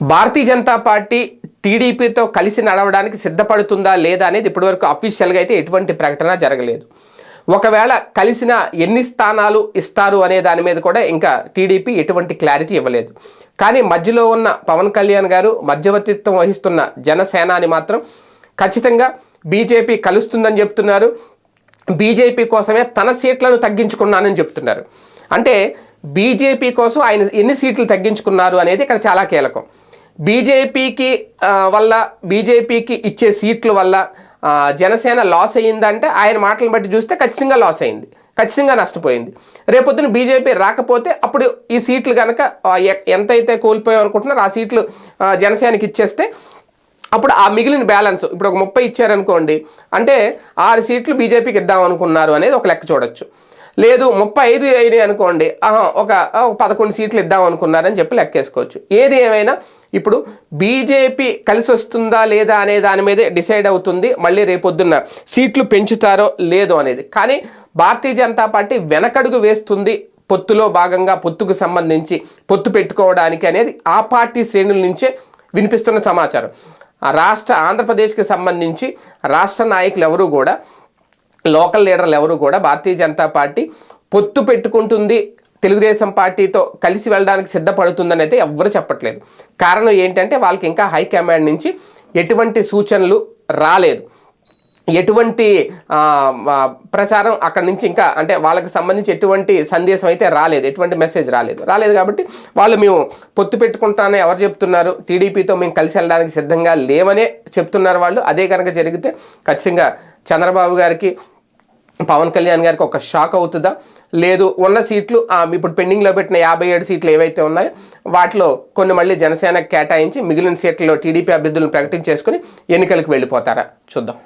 Bharatiya Janata party టీడీపీతో కలిసి నడవడానికి సిద్ధపడుతుందా లేదా అనేది ఇప్పటివరకు అఫీషియల్గా అయితే ఎటువంటి ప్రకటన జరగలేదు. ఒకవేళ కలిసిన ఎన్ని స్థానాలు ఇస్తారు అనే దాని మీద కూడా ఇంకా టీడీపీ ఎటువంటి క్లారిటీ ఇవ్వలేదు. కానీ మధ్యలో ఉన్న పవన్ కళ్యాణ్ గారు మధ్యవర్తిత్వం వహిస్తున్న జనసేనాని మాత్రం ఖచ్చితంగా బీజేపీ కలుస్తుందని చెప్తున్నారు. బీజేపీ కోసమే తన సీట్లను తగ్గించుకున్నానని చెప్తున్నారు. అంటే బీజేపీ కోసం ఆయన ఎన్ని సీట్లు తగ్గించుకున్నారు అనేది ఇక్కడ చాలా కీలకం. బీజేపీకి వల్ల బీజేపీకి ఇచ్చే సీట్ల వల్ల జనసేన లాస్ అయ్యిందంటే ఆయన మాటలను బట్టి చూస్తే ఖచ్చితంగా లాస్ అయింది ఖచ్చితంగా నష్టపోయింది. రేపొద్దున బీజేపీ రాకపోతే అప్పుడు ఈ సీట్లు కనుక ఎంతైతే కోల్పోయాం అనుకుంటున్నారో ఆ సీట్లు జనసేనకి ఇచ్చేస్తే అప్పుడు ఆ మిగిలిన బ్యాలెన్స్ ఇప్పుడు ఒక ముప్పై ఇచ్చారనుకోండి అంటే ఆరు సీట్లు బీజేపీకి ఇద్దాం అనుకున్నారు అనేది ఒక లెక్క చూడొచ్చు. లేదు ముప్పై ఐదు అయినాయి అనుకోండి. ఒక పదకొండు సీట్లు ఇద్దాం అనుకున్నారని చెప్పి లెక్కేసుకోవచ్చు. ఏది ఏమైనా ఇప్పుడు బీజేపీ కలిసి వస్తుందా లేదా అనే దాని మీదే డిసైడ్ అవుతుంది మళ్ళీ రేపొద్దున్న సీట్లు పెంచుతారో లేదో అనేది. కానీ భారతీయ జనతా పార్టీ వెనకడుగు వేస్తుంది పొత్తులో భాగంగా పొత్తుకు సంబంధించి పొత్తు పెట్టుకోవడానికి అనేది ఆ పార్టీ శ్రేణుల నుంచే వినిపిస్తున్న సమాచారం. ఆ రాష్ట్ర ఆంధ్రప్రదేశ్కి సంబంధించి రాష్ట్ర నాయకులు ఎవరు కూడా లోకల్ లీడర్లు ఎవరు కూడా భారతీయ జనతా పార్టీ పొత్తు పెట్టుకుంటుంది. తెలుగుదేశం పార్టీతో కలిసి వెళ్ళడానికి సిద్ధపడుతుందని అయితే ఎవ్వరు చెప్పట్లేదు. కారణం ఏంటంటే వాళ్ళకి ఇంకా హైకమాండ్ నుంచి ఎటువంటి సూచనలు రాలేదు. ఎటువంటి ప్రచారం అక్కడి నుంచి ఇంకా అంటే వాళ్ళకి సంబంధించి ఎటువంటి సందేశం అయితే రాలేదు ఎటువంటి మెసేజ్ రాలేదు. రాలేదు కాబట్టి వాళ్ళు మేము పొత్తు పెట్టుకుంటానే ఎవరు చెప్తున్నారు టీడీపీతో మేము కలిసి వెళ్ళడానికి సిద్ధంగా లేవనే చెప్తున్నారు వాళ్ళు. అదే కనుక జరిగితే ఖచ్చితంగా చంద్రబాబు గారికి పవన్ కళ్యాణ్ గారికి ఒక షాక్ అవుతుందా? లేదు ఉన్న సీట్లు ఇప్పుడు పెండింగ్లో పెట్టిన యాభై ఏడు సీట్లు ఏవైతే ఉన్నాయో వాటిలో కొన్ని మళ్ళీ జనసేనకు కేటాయించి మిగిలిన సీట్లలో టీడీపీ అభ్యర్థులను ప్రకటించేసుకుని ఎన్నికలకు వెళ్ళిపోతారా? చూద్దాం.